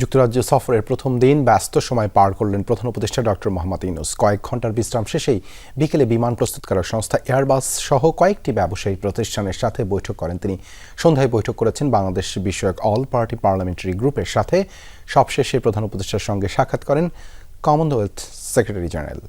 যুক্তরাজ্য সফরের প্রথম দিন ব্যস্ত সময় পার করলেন প্রধান উপদেষ্টা ডক্টর মোহাম্মদ ইউনুস। কয়েক ঘণ্টার বিশ্রাম শেষেই বিকেলে বিমান প্রস্তুতকারক সংস্থা এয়ারবাস সহ কয়েকটি ব্যবসায়ী প্রতিষ্ঠানের সাথে বৈঠক করেন তিনি। সন্ধ্যায় বৈঠক করেছেন বাংলাদেশ বিষয়ক অল পার্টি পার্লামেন্টারি গ্রুপের সাথে। সবশেষে প্রধান উপদেষ্টার সঙ্গে সাক্ষাৎ করেন কমনওয়েলথ সেক্রেটারি জেনারেল।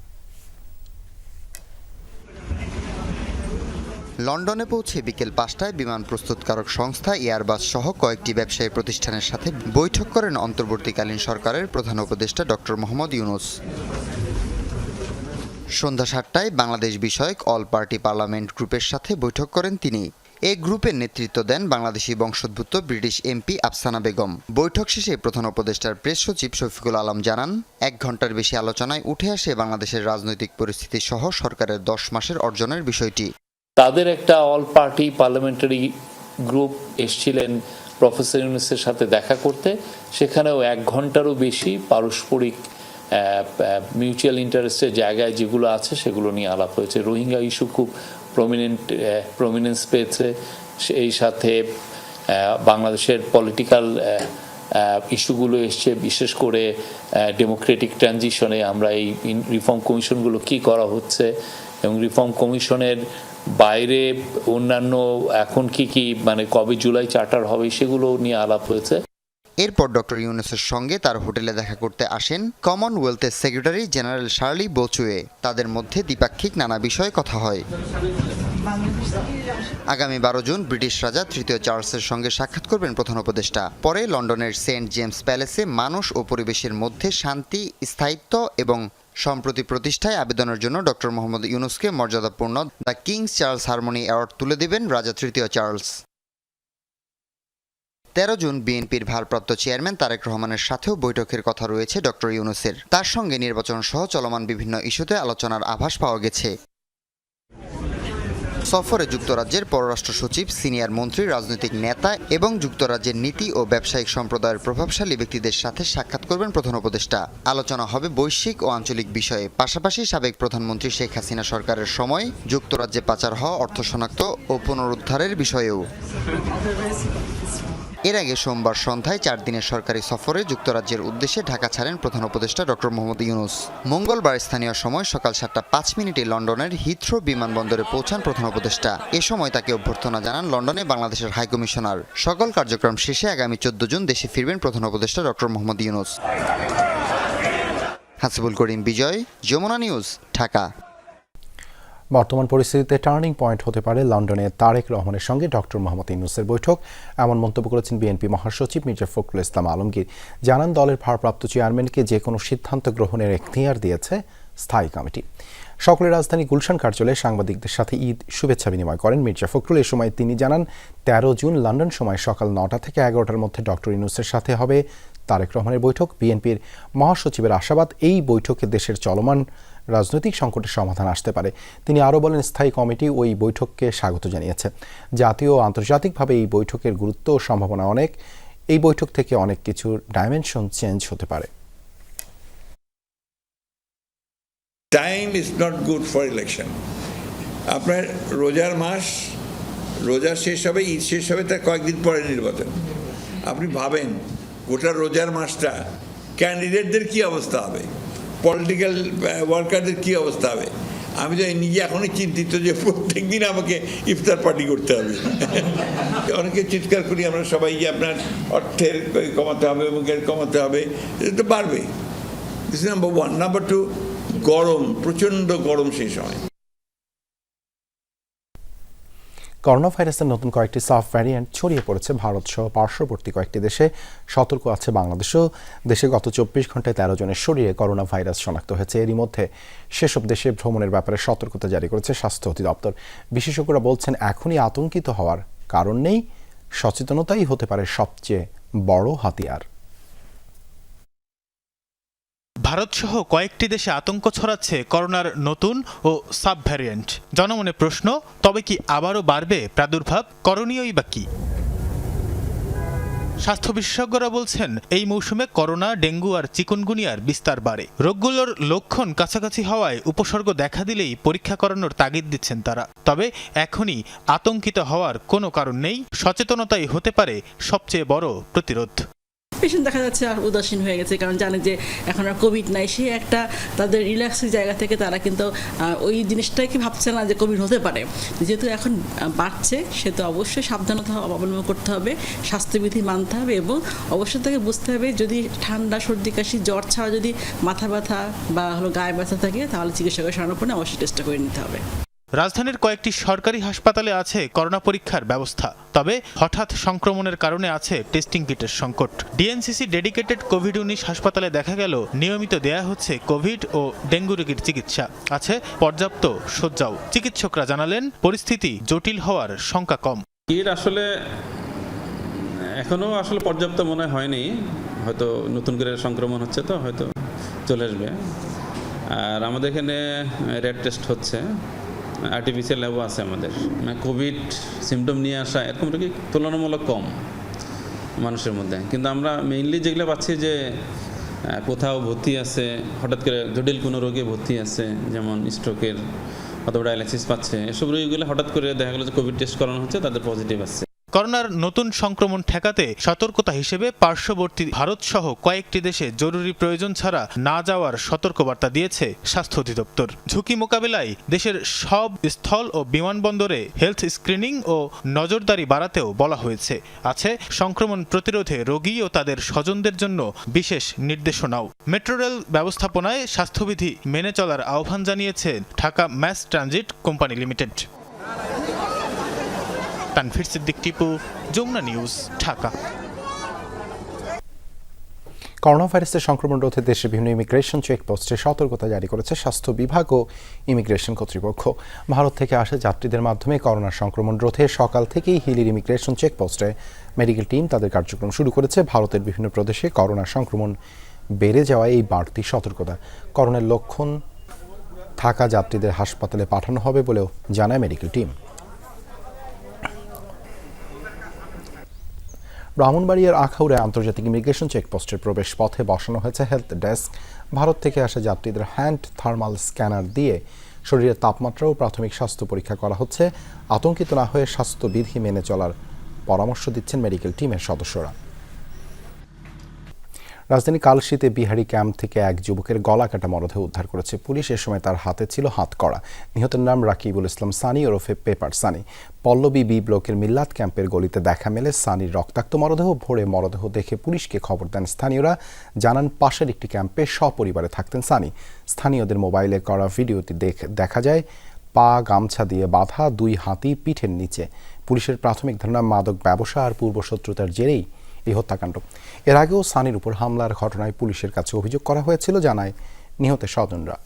লন্ডনে পৌঁছে বিকেল পাঁচটায় বিমান প্রস্তুতকারক সংস্থা এয়ারবাস সহ কয়েকটি ব্যবসায়ী প্রতিষ্ঠানের সাথে বৈঠক করেন অন্তর্বর্তীকালীন সরকারের প্রধান উপদেষ্টা ডক্টর মোহাম্মদ ইউনুস। সন্ধ্যা সাতটায় বাংলাদেশ বিষয়ক অল পার্টি পার্লামেন্ট গ্রুপের সাথে বৈঠক করেন তিনি। এ গ্রুপের নেতৃত্ব দেন বাংলাদেশি বংশোদ্ভূত ব্রিটিশ এমপি আফসানা বেগম। বৈঠক শেষে প্রধান উপদেষ্টার প্রেস সচিব শফিকুল আলম জানান, এক ঘণ্টার বেশি আলোচনায় উঠে আসে বাংলাদেশের রাজনৈতিক পরিস্থিতি সহ সরকারের দশ মাসের অর্জনের বিষয়টি। তাদের একটা অল পার্টি পার্লামেন্টারি গ্রুপ এসছিলেন প্রফেসর ইউনুসের সাথে দেখা করতে। সেখানেও এক ঘন্টারও বেশি পারস্পরিক মিউচুয়াল ইন্টারেস্টের জায়গায় যেগুলো আছে সেগুলো নিয়ে আলাপ হয়েছে। রোহিঙ্গা ইস্যু খুব প্রমিনেন্ট প্রমিনেন্স পেয়েছে। এই সাথে বাংলাদেশের পলিটিক্যাল ইস্যুগুলো এসছে। বিশেষ করে ডেমোক্রেটিক ট্রানজিশনে আমরা এই রিফর্ম কমিশনগুলো কি করা হচ্ছে এবং রিফর্ম কমিশনের বাইরে অন্যান্য এখন কি কি মানে কবে জুলাই চার্টার হবে সেগুলো নিয়ে আলাপ হয়েছে। এরপর ডক্টর ইউনুসের সঙ্গে তার হোটেলে দেখা করতে আসেন কমনওয়েলথের সেক্রেটারি জেনারেল শার্লি বোচুয়ে। তাদের মধ্যে দ্বিপাক্ষিক নানা বিষয়ে কথা হয়। আগামী বারো জুন ব্রিটিশ রাজা তৃতীয় চার্লসের সঙ্গে সাক্ষাৎ করবেন প্রধান উপদেষ্টা। পরে লন্ডনের সেন্ট জেমস প্যালেসে মানুষ ও পরিবেশের মধ্যে শান্তি, স্থায়িত্ব এবং সম্প্রতি প্রতিষ্ঠায় আবেদনের জন্য ডক্টর মোহাম্মদ ইউনুসকে মর্যাদাপূর্ণ the king's Charles harmony award তুলে দেবেন রাজা তৃতীয় চার্লস। তেরো জুন বিএনপির ভারপ্রাপ্ত চেয়ারম্যান তারেক রহমানের সাথেও বৈঠকের কথা রয়েছে ডক্টর ইউনুসের। তার সঙ্গে নির্বাচন সহ চলমান বিভিন্ন ইস্যুতে আলোচনার আভাস পাওয়া গেছে। সফরে যুক্তরাজ্যের পররাষ্ট্র সচিব, সিনিয়র মন্ত্রী, রাজনৈতিক নেতা এবং যুক্তরাজ্যের নীতি ও ব্যবসায়িক সম্প্রদায়ের প্রভাবশালী ব্যক্তিদের সাথে সাক্ষাৎ করবেন প্রধান উপদেষ্টা। আলোচনা হবে বৈশ্বিক ও আঞ্চলিক বিষয়ে। পাশাপাশি সাবেক প্রধানমন্ত্রী শেখ হাসিনা সরকারের সময় যুক্তরাজ্যে পাচার হওয়া অর্থ শনাক্ত ও পুনরুদ্ধারের বিষয়েও। এর আগে সোমবার সন্ধ্যায় চার দিনের সরকারি সফরে যুক্তরাজ্যের উদ্দেশ্যে ঢাকা ছাড়েন প্রধান উপদেষ্টা ডক্টর মোহাম্মদ ইউনুস। মঙ্গলবার স্থানীয় সময় সকাল সাতটা পাঁচ মিনিটে লন্ডনের হিথ্রো বিমানবন্দরে পৌঁছান প্রধান উপদেষ্টা। এ সময় তাকে অভ্যর্থনা জানান লন্ডনে বাংলাদেশের হাইকমিশনার সকল কার্যক্রম শেষে আগামী চোদ্দ জুন দেশে ফিরবেন প্রধান উপদেষ্টা ডক্টর মোহাম্মদ ইউনুস। হাসিবুল করিম বিজয়, যমুনা নিউজ, ঢাকা। বর্তমান পরিস্থিতিতে টার্নিং পয়েন্ট হতে পারে লন্ডনে তারেক রহমানের সঙ্গে ডক্টর মোহাম্মদ ইউনুসের বৈঠক। এমন মন্তব্য করেছেন বিএনপি মহাসচিব মির্জা ফখরুল ইসলাম আলমগীর। জানান, দলের ভারপ্রাপ্ত চেয়ারম্যানকে যে কোনো সিদ্ধান্ত গ্রহণের এখতিয়ার দিয়েছে স্থায়ী কমিটি। সকলের রাজধানী গুলশান কার্যালয়ে সাংবাদিকদের সাথে ঈদ শুভেচ্ছা বিনিময় করেন মির্জা ফখরুল। এ সময় তিনি জানান, তেরো জুন লন্ডন সময় সকাল নটা থেকে এগারোটার মধ্যে ডক্টর ইউনুসের সাথে হবে তারেক রহমানের বৈঠক। বিএনপির মহাসচিবের আশাবাদ, এই বৈঠকে দেশের চলমান রাজনৈতিক সংকটের সমাধান আসতে পারে। তিনি আরও বলেন, স্থায়ী কমিটি ওই বৈঠককে স্বাগত জানিয়েছে। জাতীয় ও আন্তর্জাতিকভাবে এই বৈঠকের গুরুত্ব ও সম্ভাবনা অনেক। এই বৈঠক থেকে অনেক কিছু ডাইমেনশন চেঞ্জ হতে পারে। Time is not good for election আপনার রোজার মাস, রোজা শেষ হবে, ঈদ শেষ হবে তার কয়েকদিন পরে নির্বাচন। আপনি ভাবেন, গোটা রোজার মাসটা ক্যান্ডিডেটদের কি অবস্থা হবে? পলিটিক্যাল ওয়ার্কারদের কী অবস্থা হবে? আমি তো নিজে এখনই চিন্তিত যে প্রত্যেক দিন আমাকে ইফতার পার্টি করতে হবে। অনেকে চিৎকার করি, আমরা সবাই যে আপনার অর্থের কমাতে হবে মুখের কমাতে হবে এটা তো বাড়বে। This number one number two গরম, প্রচণ্ড গরম সেই সময় করোনা ভাইরাসের নতুন কয়েকটি সাব ভ্যারিয়েন্ট ছড়িয়ে পড়েছে ভারত সহ পার্শ্ববর্তী কয়েকটি দেশে। সতর্ক আছে বাংলাদেশও। দেশে গত চব্বিশ ঘন্টায় তেরো জনের শরীরে করোনা ভাইরাস শনাক্ত হয়েছে। এরই মধ্যে সেসব দেশে ভ্রমণের ব্যাপারে সতর্কতা জারি করেছে স্বাস্থ্য অধিদপ্তর। বিশেষজ্ঞরা বলছেন, এখনই আতঙ্কিত হওয়ার কারণ নেই। সচেতনতাই হতে পারে সবচেয়ে বড় হাতিয়ার। ভারতসহ কয়েকটি দেশে আতঙ্ক ছড়াচ্ছে করোনার নতুন ও সাব ভ্যারিয়েন্ট জনমনে প্রশ্ন, তবে কি আবারও বাড়বে প্রাদুর্ভাব? করণীয়ই বা কি? স্বাস্থ্য বিশেষজ্ঞরা বলছেন, এই মৌসুমে করোনা, ডেঙ্গু আর চিকুনগুনিয়ার বিস্তার বাড়ে। রোগগুলোর লক্ষণ কাছাকাছি হওয়ায় উপসর্গ দেখা দিলেই পরীক্ষা করানোর তাগিদ দিচ্ছেন তারা। তবে এখনই আতঙ্কিত হওয়ার কোনো কারণ নেই। সচেতনতাই হতে পারে সবচেয়ে বড় প্রতিরোধ। পেশেন্ট দেখা যাচ্ছে আর উদাসীন হয়ে গেছে। কারণ জানে যে এখন আর কোভিড নাই সে একটা তাদের রিল্যাক্সের জায়গা থেকে তারা কিন্তু ওই জিনিসটাই কি ভাবছে না যে কোভিড হতে পারে। যেহেতু এখন বাড়ছে, সে তো অবশ্যই সাবধানতা অবলম্বন করতে হবে, স্বাস্থ্যবিধি মানতে হবে এবং অবশ্যই তাকে বুঝতে হবে যদি ঠান্ডা, সর্দি, কাশি, জ্বর ছাড়া যদি মাথা ব্যথা বা হলো গায়ে ব্যথা থাকে, তাহলে চিকিৎসকের শরণাপন্ন অবশ্যই চেষ্টা করে নিতে হবে। রাজধানীর কয়েকটি সরকারি হাসপাতালে আছে করোনা পরীক্ষার ব্যবস্থা। তবে হঠাৎ সংক্রমণের কারণে আছে টেস্টিং কিটের সংকট। ডিএনসিসি ডেডিকেটেড কোভিড উনিশ হাসপাতালে দেখা গেল, নিয়মিত দেয়া হচ্ছে কোভিড ও ডেঙ্গু রোগীর চিকিৎসা। আছে পর্যাপ্ত শয্যাও। চিকিৎসকরা জানালেন, পরিস্থিতি জটিল হওয়ার শঙ্কা কম। এর আসলে এখনও আসলে পর্যাপ্ত মনে হয়নি। হয়তো নতুন করে সংক্রমণ হচ্ছে তো, হয়তো চলে আসবে। আর আমাদের এখানে রেড টেস্ট হচ্ছে। আর্টিফিশিয়াল ল্যাবও আছে আমাদের। মানে কোভিড সিমটম নিয়ে আসা এরকম রোগী তুলনামূলক কম মানুষের মধ্যে? কিন্তু আমরা মেইনলি যেগুলো পাচ্ছি যে কোথাও ভর্তি আছে, হঠাৎ করে জটিল কোনো রোগে ভর্তি আছে, যেমন স্ট্রোকের অথবা ডায়ালাইসিস পাচ্ছে, এসব রোগীগুলো হঠাৎ করে দেখা গেলো যে কোভিড টেস্ট করানো হচ্ছে, তাদের পজিটিভ আসছে। করোনার নতুন সংক্রমণ ঠেকাতে সতর্কতা হিসেবে পার্শ্ববর্তী ভারত সহ কয়েকটি দেশে জরুরি প্রয়োজন ছাড়া না যাওয়ার সতর্কবার্তা দিয়েছে স্বাস্থ্য অধিদপ্তর। ঝুঁকি মোকাবেলায় দেশের সব স্থল ও বিমানবন্দরে হেলথ স্ক্রিনিং ও নজরদারি বাড়াতেও বলা হয়েছে। আছে সংক্রমণ প্রতিরোধে রোগী ও তাদের স্বজনদের জন্য বিশেষ নির্দেশনাও। মেট্রো রেল ব্যবস্থাপনায় স্বাস্থ্যবিধি মেনে চলার আহ্বান জানিয়েছে Dhaka mass transit company limited. Tanfir Siddique, Tipu, Jamuna news, Dhaka. Corona ভাইরাসের সংক্রমণ রোধে দেশের বিভিন্ন ইমিগ্রেশন চেকপোস্টে সতর্কতা জারি করেছে স্বাস্থ্য বিভাগ ও ইমিগ্রেশন কর্তৃপক্ষ। ভারত থেকে আসা যাত্রীদের মাধ্যমে করোনা সংক্রমণ রোধে সকাল থেকেই হিলির ইমিগ্রেশন চেকপোস্টে মেডিকেল টিম তাদের কার্যক্রম শুরু করেছে। ভারতের বিভিন্ন প্রদেশে করোনা সংক্রমণ বেড়ে যাওয়ায় এই বাড়তি সতর্কতা। করোনার লক্ষণ থাকা যাত্রীদের হাসপাতালে পাঠানো হবে বলেও জানায় মেডিকেল টিম ব্রাহ্মণবাড়িয়ার আখাউড়ে আন্তর্জাতিক ইমিগ্রেশন চেকপোস্টের প্রবেশ পথে বসানো হয়েছে হেলথ ডেস্ক। ভারত থেকে আসা যাত্রীদের হ্যান্ড থার্মাল স্ক্যানার দিয়ে শরীরের তাপমাত্রা ও প্রাথমিক স্বাস্থ্য পরীক্ষা করা হচ্ছে। আতঙ্কিত না হয়ে স্বাস্থ্যবিধি মেনে চলার পরামর্শ দিচ্ছেন মেডিকেল টিমের সদস্যরা। রাজধানী কালশীতে বিহারি ক্যাম্প থেকে এক যুবকের গলা কাটা মরদেহ উদ্ধার করেছে পুলিশ। এ সময় তার হাতে ছিল হাতকড়া। নিহতের নাম রাকিবুল ইসলাম সানি ওরফে পেপার সানি। পল্লবী বি ব্লকের মিল্লাত ক্যাম্পের গলিতে দেখা মেলে সানির রক্তাক্ত মরদেহ। ভোরে মরদেহ দেখে পুলিশকে খবর দেন স্থানীয়রা। জানান, পাশের একটি ক্যাম্পে সপরিবারে থাকতেন সানি। স্থানীয়দের মোবাইলে করা ভিডিওটি দেখা যায়, পা গামছা দিয়ে বাঁধা দুই হাতি পিঠের নিচে। পুলিশের প্রাথমিক ধারণা, মাদক ব্যবসা আর পূর্বশত্রুতার জেরেই এই হত্যাকাণ্ড। এর আগেও সানির উপর হামলার ঘটনায় পুলিশের কাছে অভিযোগ করা হয়েছিল, জানায় নিহতের স্বজনরা।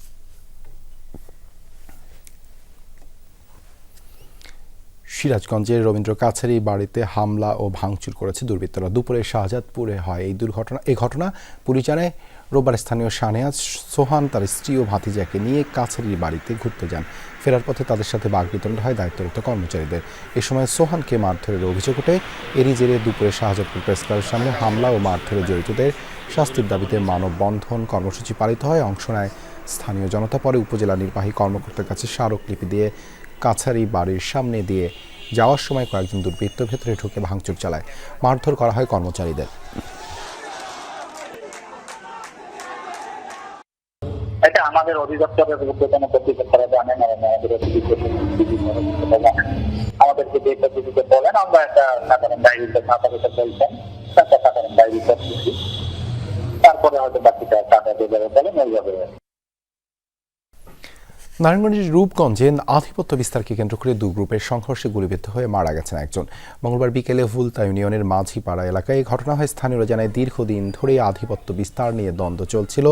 সিরাজগঞ্জের রবীন্দ্র কাছারি বাড়িতে হামলা ও ভাঙচুর করেছে দুর্বৃত্তরা। দুপুরে শাহজাদপুরে হয় এই দুর্ঘটনা। এই ঘটনা পুলিশ জানায় রোববার স্থানীয় শাহনেয়াজ সোহান তার স্ত্রী ও ভাতিজাকে নিয়ে কাছারির বাড়িতে ঘুরতে যান। ফেরার পথে তাদের সাথে বাগবিতণ্ড হয় দায়িত্বরত কর্মচারীদের। এ সময় সোহানকে মারধরের অভিযোগ ওঠে। এরই জেরে দুপুরে শাহজাদপুর প্রেস ক্লাবের সামনে হামলা ও মারধরে জড়িতদের শাস্তির দাবিতে মানববন্ধন কর্মসূচি পালিত হয়। অংশ নেয় স্থানীয় জনতা, পরে উপজেলা নির্বাহী কর্মকর্তার কাছে স্মারকলিপি দিয়ে কাছারি বাড়ির সামনে দিয়ে যাওয়ার সময় কয়েকজন দুর্বৃত্ত ভেতরে ঢুকে ভাঙচুর চালায়। মারধর করা হয় কর্মচারীদের। এটা আমাদের অধিদপ্তরের কর্তৃপক্ষরা জানেন এবং আমাদের আমাদেরকে যে পদ্ধতিতে বলেন, আমরা একটা সাধারণ ডায়েরিতে বলছেন, একটা সাধারণ তারপরে হয়তো বাকিটা টাকা বলেন নারায়ণগঞ্জের রূপগঞ্জে আধিপত্য বিস্তারকে কেন্দ্র করে দু গ্রুপের সংঘর্ষে গুলিবিদ্ধ হয়ে মারা গেছেন একজন। মঙ্গলবার বিকেলে ভুলতা ইউনিয়নের মাঝিপাড়া এলাকায় ঘটনা হয়। স্থানীয়রা জানায়, দীর্ঘদিন ধরে আধিপত্য বিস্তার নিয়ে দ্বন্দ্ব চলছিল।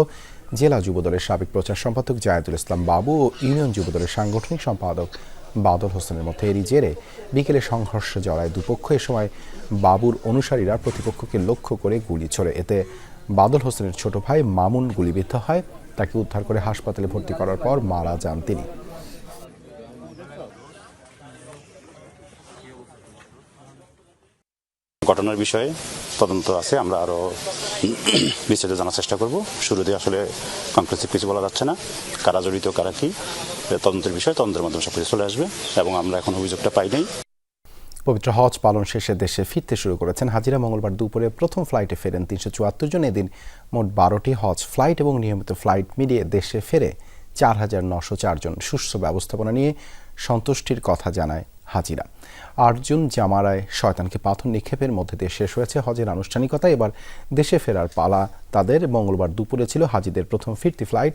জেলা যুবদলের সাবেক প্রচার সম্পাদক জায়দুল ইসলাম বাবু ও ইউনিয়ন যুবদলের সাংগঠনিক সম্পাদক বাদল হোসেনের মধ্যে এরই জেরে বিকেলে সংঘর্ষে জড়ায় দুপক্ষ। এ সময় বাবুর অনুসারীরা প্রতিপক্ষকে লক্ষ্য করে গুলি ছড়ে। এতে বাদল হোসেনের ছোট ভাই মামুন গুলিবিদ্ধ হয়। তাকে উদ্ধার করে হাসপাতালে ভর্তি করার পর মারা যান তিনি। ঘটনার বিষয়ে তদন্ত আছে, আমরা আরও বিস্তারিত জানার চেষ্টা করব। শুরুতে আসলে কনক্লুসিভ কিছু বলা যাচ্ছে না, কারা জড়িত, কারা কি তদন্তের বিষয়ে তদন্তের মাধ্যমে সব কিছু চলে আসবে এবং আমরা এখন অভিযোগটা পাই নাই। পবিত্র হজ পালন শেষে দেশে ফিরতে শুরু করেছেন হাজিরা মঙ্গলবার দুপুরে প্রথম ফ্লাইটে ফেরেন তিনশো চুয়াত্তর জন। এদিন মোট বারোটি হজ ফ্লাইট এবং নিয়মিত ফ্লাইট মিলিয়ে দেশে ফেরে চার হাজার নশো চারজন সুস্থ ব্যবস্থাপনা নিয়ে সন্তুষ্টির কথা জানায় হাজিরা। আটজন জামারায় শয়তানকে পাথর নিক্ষেপের মধ্যে দিয়ে শেষ হয়েছে হজের আনুষ্ঠানিকতা। এবার দেশে ফেরার পালা তাদের। মঙ্গলবার দুপুরে ছিল হাজিদের প্রথম ফিরতি ফ্লাইট।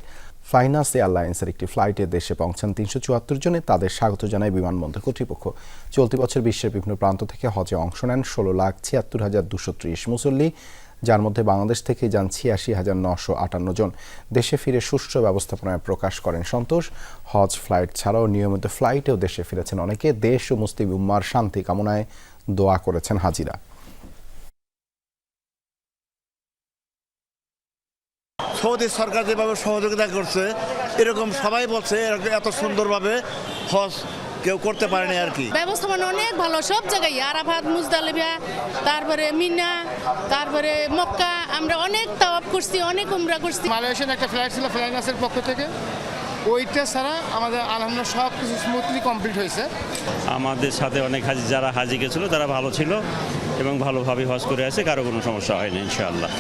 ফাইনাস এয়ারলাইন্সের একটি ফ্লাইটে দেশে পৌঁছান তিনশো চুয়াত্তর জনে। তাদের স্বাগত জানায় বিমানবন্দর কর্তৃপক্ষ। চলতি বছর বিশ্বের বিভিন্ন প্রান্ত থেকে হজে অংশ নেন ষোলো লাখ ছিয়াত্তর হাজার দুশো ত্রিশ মুসল্লি। যার মধ্যে বাংলাদেশ থেকে যান ছিয়াশি হাজার নশো আটান্ন জন। দেশে ফিরে সুষ্ঠু ব্যবস্থাপনায় প্রকাশ করেন সন্তোষ। হজ, ফ্লাইট ছাড়াও নিয়মিত ফ্লাইটেও দেশে ফিরেছেন অনেকে। দেশ ও মুসলিম উম্মার শান্তি কামনায় দোয়া করেছেন হাজিরা। সৌদি সরকার যেভাবে সহযোগিতা করছে, এরকম সবাই বলছে এত সুন্দরভাবে হজ কেউ করতে পারেনি আর কি। ব্যবস্থাপনা অনেক ভালো সব জায়গায়। আরাফাত মুজদালিফা তারপরে মিনা তারপরে মক্কা আমরা অনেক তাওয়াব করছি অনেক উমরা করছি। মালয়েশিয়ান একটা ফ্লাইট ছিল ফ্লাইনাসের পক্ষ থেকে। ওইটা ছাড়া আমাদের আলহামদুলিল্লাহ সব কিছু স্মুথলি কমপ্লিট হয়েছে। আমাদের সাথে অনেক হাজি যারা হাজি গেছিল তারা ভালো ছিল এবং ভালোভাবে হজ করে আছে কারও কোনো সমস্যা হয়নি ইনশাআল্লাহ।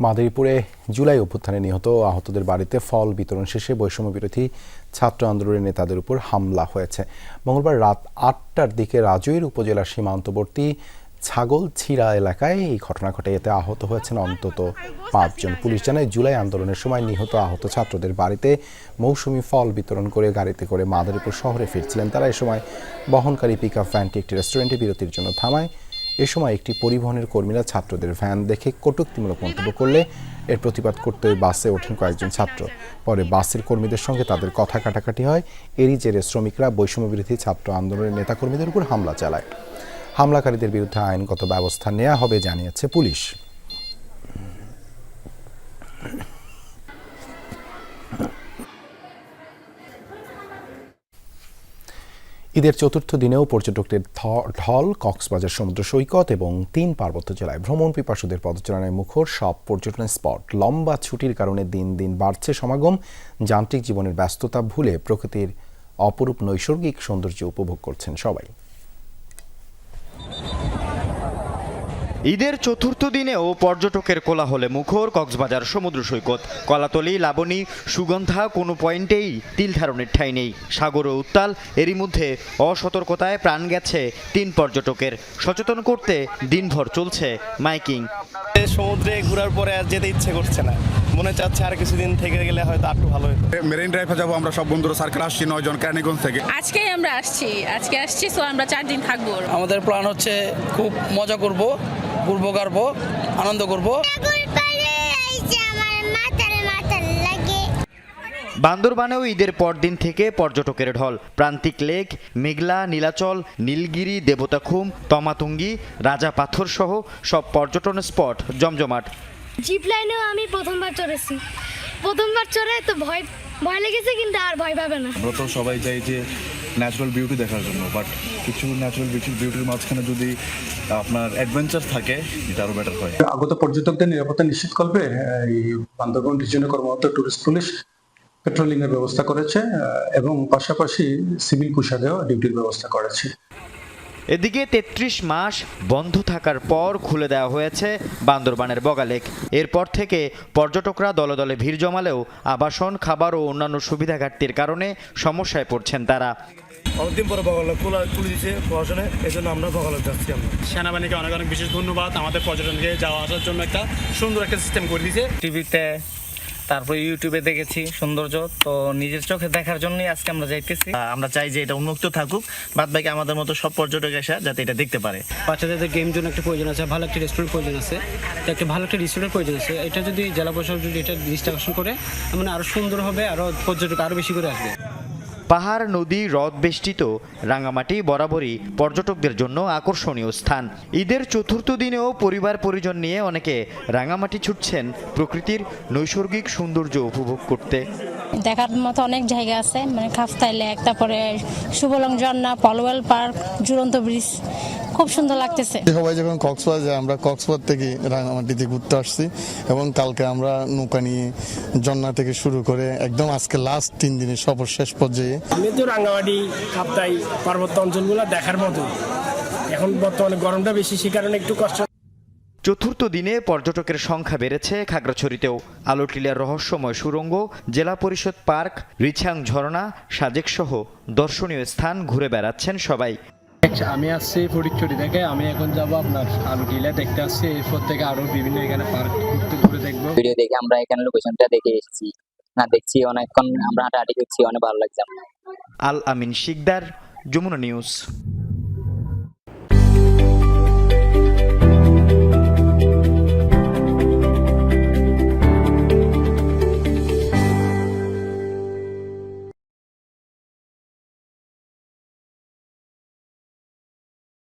মাদারীপুরে জুলাই অভ্যুত্থানে নিহত আহতদের বাড়িতে ফল বিতরণ শেষে বৈষম্য বিরোধী ছাত্র আন্দোলনের নেতাদের উপর হামলা হয়েছে। মঙ্গলবার রাত আটটার দিকে রাজৈর উপজেলার সীমান্তবর্তী ছাগল ছিড়া এলাকায় এই ঘটনা ঘটে। এতে আহত হয়েছেন অন্তত পাঁচজন। পুলিশ জানায়, জুলাই আন্দোলনের সময় নিহত আহত ছাত্রদের বাড়িতে মৌসুমি ফল বিতরণ করে গাড়িতে করে মাদারীপুর শহরে ফিরছিলেন। তারা এ সময় বহনকারী পিক আপ ভ্যানটি একটি রেস্টুরেন্টে বিরতির জন্য থামায়। এ সময় একটি পরিবহনের কর্মীরা ছাত্রদের ভ্যান দেখে কটূক্তিমূলক মন্তব্য করলে এর প্রতিবাদ করতে বাসে ওঠেন কয়েকজন ছাত্র। পরে বাসের কর্মীদের সঙ্গে তাদের কথা কাটাকাটি হয়। এরই জেরে শ্রমিকরা বৈষম্য বিরোধী ছাত্র আন্দোলনের নেতাকর্মীদের উপর হামলা চালায়। হামলাকারীদের বিরুদ্ধে আইনগত ব্যবস্থা নেওয়া হবে জানিয়েছে পুলিশ। ঈদের চতুর্থ দিনেও পর্যটকদের ঢল, কক্সবাজার সমুদ্র সৈকত এবং তিন পার্বত্য জেলায় ভ্রমণ পিপাসুদের পদচারণায় মুখর সব পর্যটন স্পট। লম্বা ছুটির কারণে দিন দিন বাড়ছে সমাগম। যান্ত্রিক জীবনের ব্যস্ততা ভুলে প্রকৃতির অপরূপ নৈসর্গিক সৌন্দর্য উপভোগ করছেন সবাই। ঈদের চতুর্থ দিনেও পর্যটকের কোলাহলে মুখর কক্সবাজার সমুদ্র সৈকত। কলাতলি লাবণী সুগন্ধা কোনো পয়েন্টেই তিল ধারণের ঠাঁই নেই। সাগর ও উত্তাল এরই মধ্যে অসতর্কতায় প্রাণ গেছে তিন পর্যটকের। সচেতন করতে দিনভর চলছে মাইকিং। সমুদ্রে ঘোরার পরে আর যেতে ইচ্ছে করছে না। মনে চাচ্ছে আর কিছুদিন থেকে গেলে হয়তো আর একটু ভালো হতো মেরিন ড্রাইভে যাব আমরা সব বন্ধুরা সার্কেল আসছি নয় জন কেরানীগঞ্জ থেকে। আজকেই আমরা আসছি আজকে আসছি তো আমরা চার দিন থাকব আমাদের প্ল্যান হচ্ছে খুব মজা করব। ঘুরবো গারবো আনন্দ করব। বান্দরবানেও ঈদের পরদিন থেকে পর্যটকের ঢল। প্রান্তিক লেক মেঘলা নীলাচল নীলগিরি দেবতাখুম তমাতুঙ্গি রাজা পাথর সহ সব পর্যটন স্পট জমজমাট। জিপ লাইনেও আমি প্রথমবার চড়েছি। প্রথমবার চড়ে তো ভয় ভয় লেগেছে কিন্তু আর ভয় পাবে না। আমরা তো সবাই চাই যে ন্যাচারাল বিউটি দেখার জন্য বাট কিছু ন্যাচারাল বিউটি বিউটির মাঝখানে যদি আপনার অ্যাডভেঞ্চার থাকে এটা আরও বেটার হয়। আগত পর্যটকদের নিরাপত্তা নিশ্চিত করবে এই বান্দরবন রিজনে কর্মরত টুরিস্ট পুলিশ পেট্রোলিং এর ব্যবস্থা করেছে এবং পাশাপাশি সিভিল পোশাকেও ডিউটির ব্যবস্থা করেছে। এদিকে তেত্রিশ মাস বন্ধ থাকার পর খুলে দেওয়া হয়েছে বান্দরবানের বগালেক। এরপর থেকে পর্যটকরা দলে দলে ভিড় জমালেও আবাসন খাবার ও অন্যান্য সুবিধা ঘাটতির কারণে সমস্যায় পড়ছেন তারা। অনেকদিন পরে খোলা খুলে দিচ্ছে প্রশাসনে এই জন্য আমরা যাচ্ছি আমরা। সেনাবাহিনীকে অনেক অনেক বিশেষ ধন্যবাদ। আমাদের পর্যটনকে যাওয়া আসার জন্য একটা সুন্দর একটা সিস্টেম করে দিয়েছে টিভিতে তারপর ইউটিউবে দেখেছি সৌন্দর্য। তো নিজের চোখে দেখার জন্যই আজকে আমরা যাইতেছি। আমরা চাই যে এটা উন্মুক্ত থাকুক। বাদ বাকি আমাদের মতো সব পর্যটক এসে যাতে এটা দেখতে পারে। বাচ্চাদের গেম জন্য একটা প্রয়োজন আছে ভালো একটা রেস্টুরেন্ট প্রয়োজন আছে একটা ভালো একটা রেস্টুরেন্ট প্রয়োজন আছে। এটা যদি জেলা প্রশাসন যদি এটা দৃষ্টি আকর্ষণ করে মানে আরও সুন্দর হবে আরও পর্যটক আরও বেশি করে আসবে। পাহাড়, নদী, হ্রদ বেষ্টিত রাঙামাটি বরাবরই পর্যটকদের জন্য আকর্ষণীয় স্থান। ঈদের চতুর্থ দিনেও পরিবার পরিজন নিয়ে অনেকে রাঙামাটি ছুটছেন প্রকৃতির নৈসর্গিক সৌন্দর্য উপভোগ করতে। দেখার মতো অনেক জায়গা আছে মানে খাফতাই লেক তারপরে সুবলং ঝর্ণা পলওয়েল পার্ক ঝুলন্ত ব্রিজ খুব সুন্দর লাগতেছে। সবাই যখন কক্সবাজার যায় আমরা কক্সবাজার থেকে রাঙামাটিতে ঘুরতে আসছি এবং কালকে আমরা নৌকা নিয়ে জন্না থেকে শুরু করে একদম আজকে লাস্ট তিন দিনের সফর শেষ পর্যায়ে। আমি তো রাঙ্গামাটি কাপ্তাই পার্বত্য অঞ্চলগুলো দেখার মতো। এখন বর্তমানে গরমটা বেশি সে কারণে একটু কষ্ট চতুর্থ দিনে পর্যটকের সংখ্যা বেড়েছে খাগড়াছড়িতেও। আলোটিলার রহস্যময় সুড়ঙ্গ জেলা পরিষদ পার্ক রিছাং ঝর্ণা সাজেক সহ দর্শনীয় স্থান ঘুরে বেড়াচ্ছেন সবাই। আমি আসছি ফটিকছড়ি থেকে। আমি এখন যাব আপনার আলুটিলা দেখতে আসছি। এরপর থেকে আরও বিভিন্ন এখানে পার্ক ঘুরতে ঘুরে দেখব। ভিডিও দেখে আমরা এখানে লোকেশনটা দেখে এসেছি। না দেখছি অনেকক্ষণ আমরা হাঁটাহাঁটি করছি অনেক ভালো লাগছে। আল আমিন শিকদার যমুনা নিউজ।